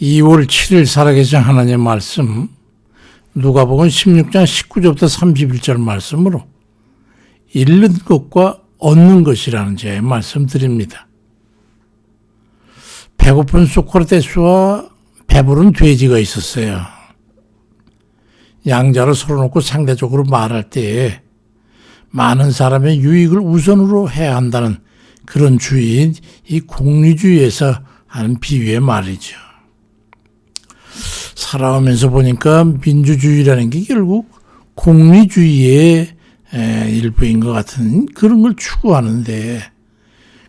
2월 7일 살아계신 하나님의 말씀 누가복음 16장 19절부터 31절 말씀으로 잃는 것과 얻는 것이라는 제 말씀 드립니다. 배고픈 소크라테스와 배부른 돼지가 있었어요. 양자를 서로놓고 상대적으로 말할 때에 많은 사람의 유익을 우선으로 해야 한다는 그런 주의인 이 공리주의에서 하는 비유의 말이죠. 살아오면서 보니까 민주주의라는 게 결국 공리주의의 일부인 것 같은 그런 걸 추구하는데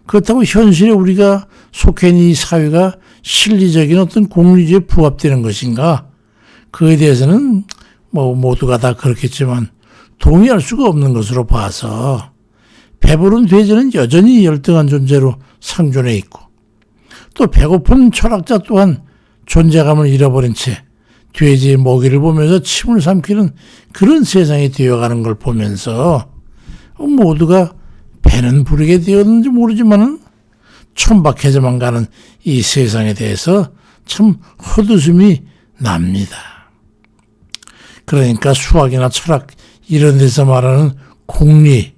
그렇다고 현실에 우리가 속해 있는 이 사회가 실리적인 어떤 공리주의에 부합되는 것인가? 그에 대해서는 뭐 모두가 다 그렇겠지만 동의할 수가 없는 것으로 봐서 배부른 돼지는 여전히 열등한 존재로 상존해 있고 또 배고픈 철학자 또한 존재감을 잃어버린 채 돼지의 먹이를 보면서 침을 삼키는 그런 세상이 되어가는 걸 보면서 모두가 배는 부르게 되었는지 모르지만은 천박해져만 가는 이 세상에 대해서 참 헛웃음이 납니다. 그러니까 수학이나 철학 이런 데서 말하는 공리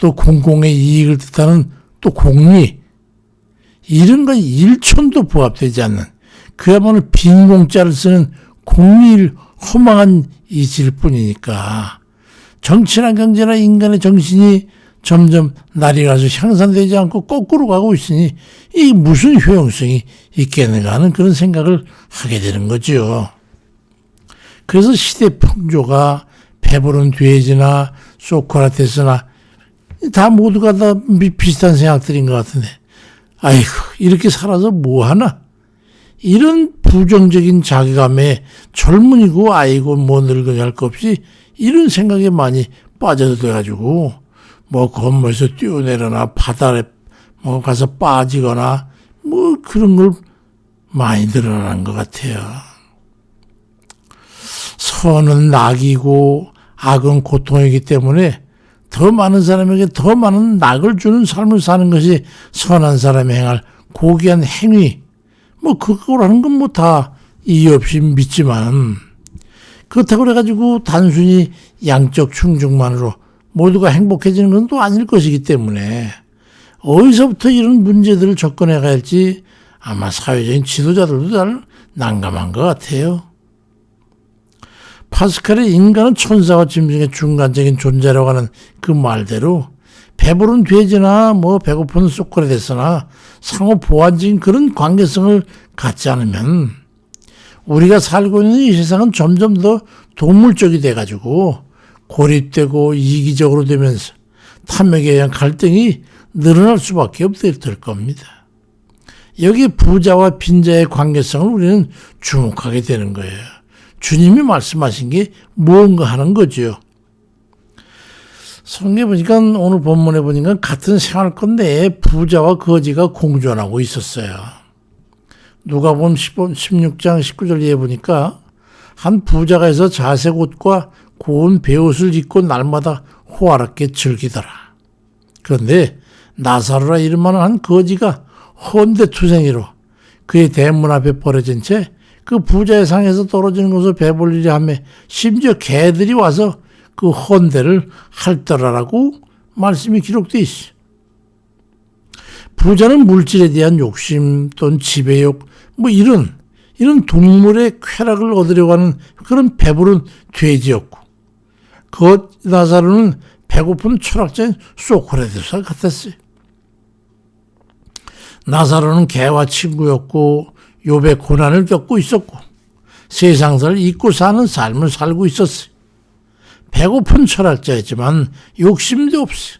또 공공의 이익을 뜻하는 또 공리 이런 건 일촌도 부합되지 않는 그야말로 빈 공짜를 쓰는 공리를 허망한 이질 뿐이니까 정치나 경제나 인간의 정신이 점점 날이 가서 향상되지 않고 거꾸로 가고 있으니 이 무슨 효용성이 있겠는가 하는 그런 생각을 하게 되는 거죠. 그래서 시대 풍조가 배부른 돼지나 소크라테스나 다 모두가 다 비슷한 생각들인 것 같은데 아이고 이렇게 살아서 뭐 하나 이런 부정적인 자기감에 젊은이고 아이고 뭐 늙은이 할것 없이 이런 생각에 많이 빠져서 돼가지고 뭐 건물에서 뛰어내려나 바다에 뭐 가서 빠지거나 뭐 그런 걸 많이 늘어난 것 같아요. 선은 낙이고 악은 고통이기 때문에 더 많은 사람에게 더 많은 낙을 주는 삶을 사는 것이 선한 사람이 행할 고귀한 행위. 뭐 그거라는 건 뭐 다 이유 없이 믿지만 그렇다고 그래가지고 단순히 양적 충족만으로 모두가 행복해지는 건 또 아닐 것이기 때문에 어디서부터 이런 문제들을 접근해 가야 할지 아마 사회적인 지도자들도 잘 난감한 것 같아요. 파스칼의 인간은 천사와 짐승의 중간적인 존재라고 하는 그 말대로 배부른 돼지나 뭐 배고픈 소크라테스나 상호 보완적인 그런 관계성을 갖지 않으면 우리가 살고 있는 이 세상은 점점 더 동물적이 돼가지고 고립되고 이기적으로 되면서 탐욕에 의한 갈등이 늘어날 수밖에 없을 겁니다. 여기 부자와 빈자의 관계성을 우리는 주목하게 되는 거예요. 주님이 말씀하신 게 무언가 하는 거죠. 성경에 보니까 오늘 본문에 보니까 같은 생활권 내에 부자와 거지가 공존하고 있었어요. 누가 보면 16장 19절 에 보니까 한 부자가 해서 자색 옷과 고운 베옷을 입고 날마다 호화롭게 즐기더라. 그런데 나사로라 이름만한 한 거지가 헌대투생이로 그의 대문 앞에 버려진 채 그 부자의 상에서 떨어지는 것을 배불리려 하며 심지어 개들이 와서 그 헌대를 할더라라고 말씀이 기록되어 있어. 부자는 물질에 대한 욕심 또는 지배욕 뭐 이런 이런 동물의 쾌락을 얻으려고 하는 그런 배부른 돼지였고 그 나사로는 배고픈 철학자인 소크라테스와 같았어요. 나사로는 개와 친구였고 욥의 고난을 겪고 있었고 세상사를 잊고 사는 삶을 살고 있었어요. 배고픈 철학자였지만 욕심도 없어.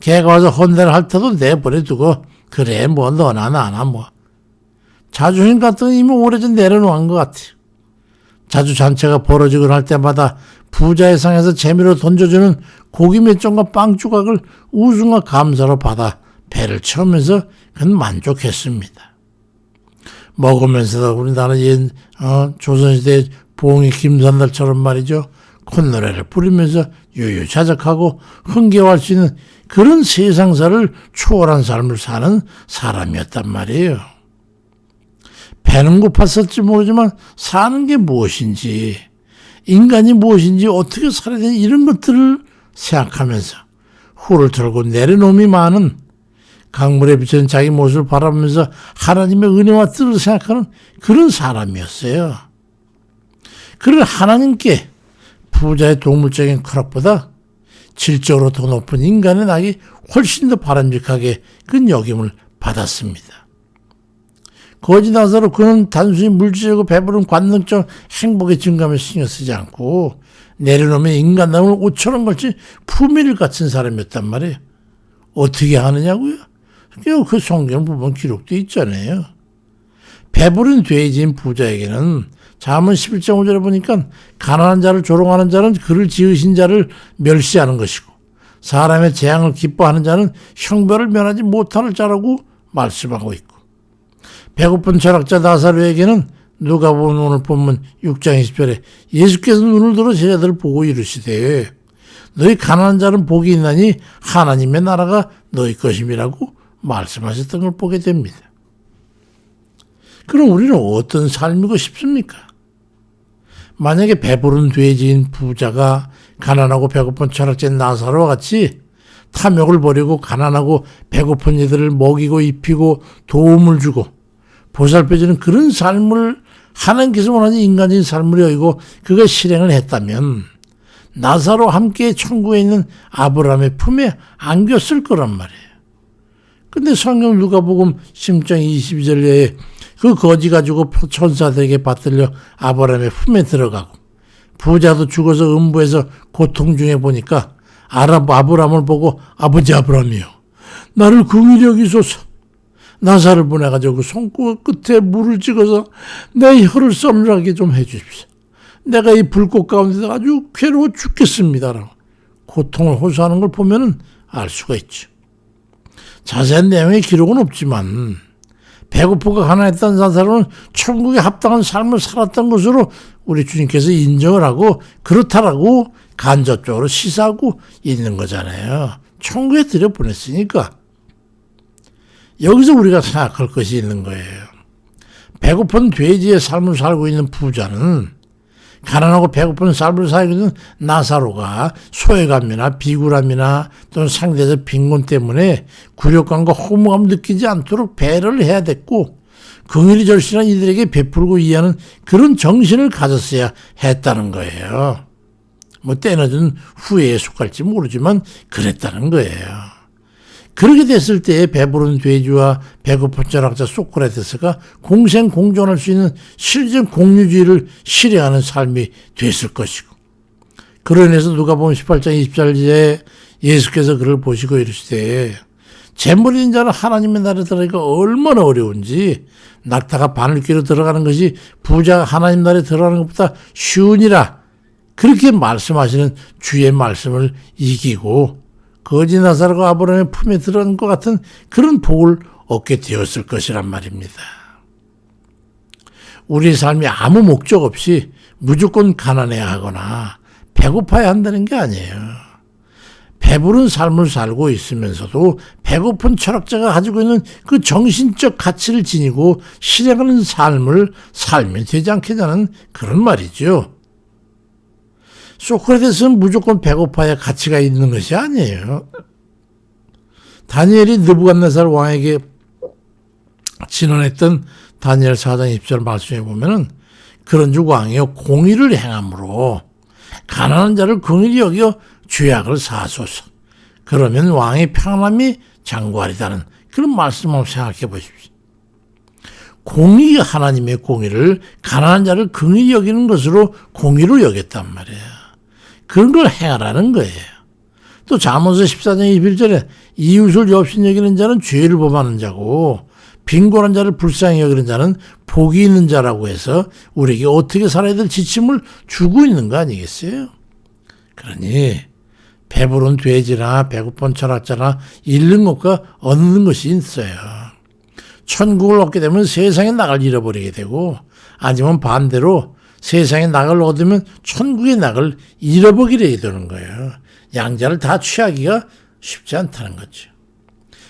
개가 와서 헌대를 핥아도 내버려두고 그래 뭐 너나 나나 뭐 자존심 같은 건 이미 오래전 내려놓은 것 같아요. 자주 잔치가 벌어지곤 할 때마다 부자의 상에서 재미로 던져주는 고기 몇 점과 빵 조각을 우승과 감사로 받아 배를 채우면서 그는 만족했습니다. 먹으면서도 우리나라 옛 어, 조선시대 봉이 김산달처럼 말이죠. 콧노래를 부르면서 유유자적하고 흥겨워할 수 있는 그런 세상사를 초월한 삶을 사는 사람이었단 말이에요. 배는 고팠을지 모르지만 사는 게 무엇인지, 인간이 무엇인지 어떻게 살아야 되는 이런 것들을 생각하면서 후를 털고 내려놓음이 많은 강물에 비치는 자기 모습을 바라보면서 하나님의 은혜와 뜻을 생각하는 그런 사람이었어요. 그런 하나님께 부자의 동물적인 쾌락보다 질적으로 더 높은 인간의 낙이 훨씬 더 바람직하게 그 여김을 받았습니다. 거지 나사로 그는 단순히 물질이고 배부른 관능적 행복의 증감에 신경 쓰지 않고 내려놓으면 인간다움을 옷처럼 걸친 품위를 갖춘 사람이었단 말이에요. 어떻게 하느냐고요? 그 성경 부분 기록돼 있잖아요. 배부른 돼지인 부자에게는 자문 11장 5절에 보니까 가난한 자를 조롱하는 자는 그를 지으신 자를 멸시하는 것이고 사람의 재앙을 기뻐하는 자는 형벌을 면하지 못하는 자라고 말씀하고 있고 배고픈 철학자 나사로에게는 누가 보면 오늘 본문 6장 20절에 예수께서 눈을 들어 제자들을 보고 이르시되 너희 가난한 자는 복이 있나니 하나님의 나라가 너희 것임이라고 말씀하셨던 걸 보게 됩니다. 그럼 우리는 어떤 삶이고 싶습니까? 만약에 배부른 돼지인 부자가 가난하고 배고픈 철학자인 나사로와 같이 탐욕을 버리고 가난하고 배고픈 이들을 먹이고 입히고 도움을 주고 보살펴주는 그런 삶을 하나님께서 원하는 인간적인 삶을 여기고 그걸 실행을 했다면 나사로 함께 천국에 있는 아브라함의 품에 안겼을 거란 말이에요. 근데 성경 누가복음 10장 22절에 그 거지 가지고 천사들에게 받들려 아브라함의 품에 들어가고 부자도 죽어서 음부에서 고통 중에 보니까 아랍 아브라함을 보고 아버지 아브라함이요 나를 긍휼히 여기소서 나사를 보내가지고 그 손끝 끝에 물을 찍어서 내 혀를 썸나게 좀 해주십시오. 내가 이 불꽃 가운데 아주 괴로워 죽겠습니다라고 고통을 호소하는 걸 보면은 알 수가 있죠. 자세한 내용의 기록은 없지만 배고프고 가난했던 사람은 천국에 합당한 삶을 살았던 것으로 우리 주님께서 인정을 하고 그렇다라고 간접적으로 시사하고 있는 거잖아요. 천국에 들여보냈으니까. 여기서 우리가 생각할 것이 있는 거예요. 배고픈 돼지의 삶을 살고 있는 부자는 가난하고 배고픈 삶을 있는 나사로가 소외감이나 비굴함이나 또는 상대적 빈곤 때문에 굴욕감과 허무감 느끼지 않도록 배려를 해야 됐고 긍휼이 절실한 이들에게 베풀고 이해하는 그런 정신을 가졌어야 했다는 거예요. 뭐 때늦은 후회에 속할지 모르지만 그랬다는 거예요. 그렇게 됐을 때 배부른 돼지와 배고픈 철학자 소크라테스가 공생 공존할 수 있는 실전 공유주의를 실행하는 삶이 됐을 것이고 인해서 누가 보면 18장 24절에 예수께서 그를 보시고 이르시되 재물 있는 자는 하나님의 나라에 들어가기가 얼마나 어려운지 낙타가 바늘귀로 들어가는 것이 부자가 하나님 나라에 들어가는 것보다 쉬우니라. 그렇게 말씀하시는 주의 말씀을 이기고 거지 나사로가 아브라함의 품에 들어간 것 같은 그런 복을 얻게 되었을 것이란 말입니다. 우리 삶이 아무 목적 없이 무조건 가난해야 하거나 배고파야 한다는 게 아니에요. 배부른 삶을 살고 있으면서도 배고픈 철학자가 가지고 있는 그 정신적 가치를 지니고 실행하는 삶을 살면 되지 않겠냐는 그런 말이죠. 소크라테스는 무조건 배고파야 가치가 있는 것이 아니에요. 다니엘이 느부갓네살 왕에게 진언했던 다니엘 4장 20절 말씀해 보면은 그런즉 왕이여 공의를 행함으로 가난한 자를 긍휼히 여겨 죄악을 사소서. 그러면 왕의 평안함이 장구하리다는 그런 말씀을 생각해 보십시오. 공의 하나님의 공의를 가난한 자를 긍휼히 여기는 것으로 공의로 여겼단 말이에요. 그런 걸 행하라는 거예요. 또 잠언서 14장 21절에 이웃을 엽신 여기는 자는 죄를 범하는 자고 빈곤한 자를 불쌍히 여기는 자는 복이 있는 자라고 해서 우리에게 어떻게 살아야 될 지침을 주고 있는 거 아니겠어요? 그러니 배부른 돼지나 배고픈 철학자나 잃는 것과 얻는 것이 있어요. 천국을 얻게 되면 세상에 나갈 잃어버리게 되고 아니면 반대로 세상에 낙을 얻으면 천국의 낙을 잃어버리게 되는 거예요. 양자를 다 취하기가 쉽지 않다는 거죠.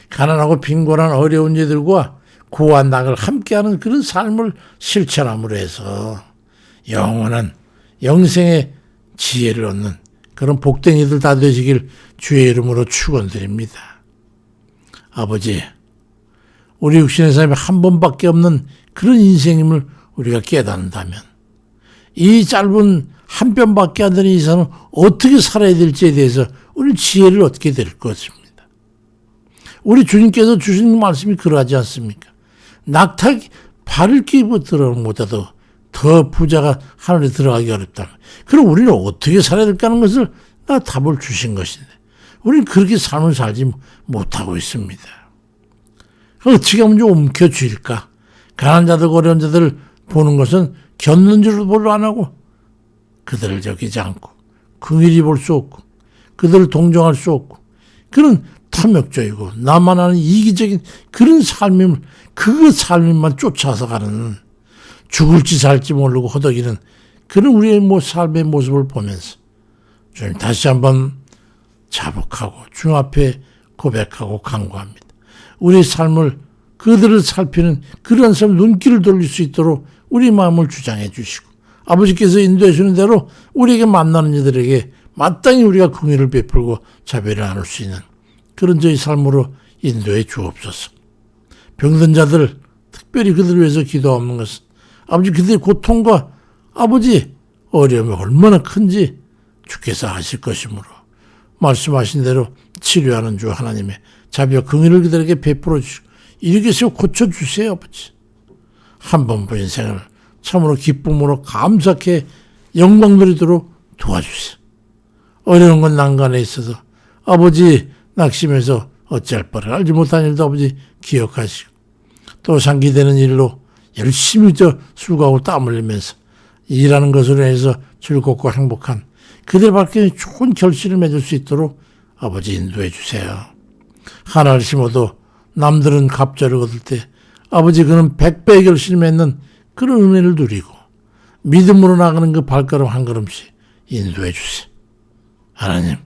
가난하고 빈곤한 어려운 이들과 고와 낙을 함께하는 그런 삶을 실천함으로 해서 영원한 영생의 지혜를 얻는 그런 복댕이들 다 되시길 주의 이름으로 축원드립니다. 아버지, 우리 육신의 삶이 한 번밖에 없는 그런 인생임을 우리가 깨닫는다면 이 짧은 한 편밖에 안 되는 이 삶을 어떻게 살아야 될지에 대해서 우리 지혜를 얻게 될 것입니다. 우리 주님께서 주신 말씀이 그러하지 않습니까? 낙타 발을 끼고 들어오는 것보다도 더 부자가 하늘에 들어가기 어렵다. 그럼 우리는 어떻게 살아야 될까 하는 것을 나 답을 주신 것인데 우리는 그렇게 삶을 살지 못하고 있습니다. 어떻게 하면 좀 움켜쥐일까? 가난한 자들, 어려운 자들을 보는 것은 겪는 줄도 별로 안 하고 그들을 적이지 않고 긍일이 볼 수 없고 그들을 동정할 수 없고 그런 탐욕적이고 나만 아는 이기적인 그런 삶임을 그 삶임만 쫓아서 가는 죽을지 살지 모르고 허덕이는 그런 우리의 뭐 삶의 모습을 보면서 주님 다시 한번 자복하고 주 앞에 고백하고 간구합니다. 우리 삶을 그들을 살피는 그런 삶 눈길을 돌릴 수 있도록 우리 마음을 주장해 주시고 아버지께서 인도해 주는 대로 우리에게 만나는 이들에게 마땅히 우리가 긍휼을 베풀고 자비를 나눌 수 있는 그런 저희 삶으로 인도해 주옵소서. 병든 자들 특별히 그들을 위해서 기도하는 것은 아버지 그들의 고통과 아버지 어려움이 얼마나 큰지 주께서 아실 것이므로 말씀하신 대로 치료하는 주 하나님의 자비와 긍휼을 그들에게 베풀어 주시고 해서 고쳐주세요 아버지. 한 번부 인생을 참으로 기쁨으로 감사케 영광 누리도록 도와주세요. 어려운 건 난간에 있어서 아버지 낙심해서 어찌할 바를 알지 못한 일도 아버지 기억하시고 또 상기되는 일로 열심히 저 수고하고 땀 흘리면서 일하는 것으로 해서 즐겁고 행복한 그들밖에 좋은 결실을 맺을 수 있도록 아버지 인도해 주세요. 하나를 심어도 남들은 갑절을 얻을 때 아버지 그는 백배의 결실을 맺는 그런 은혜를 누리고 믿음으로 나가는 그 발걸음 한 걸음씩 인도해 주세요. 하나님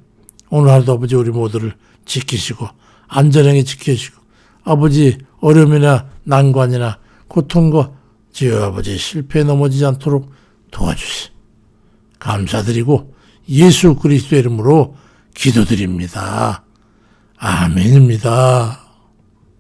오늘 하루도 아버지 우리 모두를 지키시고 안전하게 지키시고 아버지 어려움이나 난관이나 고통과 지어 아버지 실패에 넘어지지 않도록 도와주세요. 감사드리고 예수 그리스도 이름으로 기도드립니다. 아멘입니다.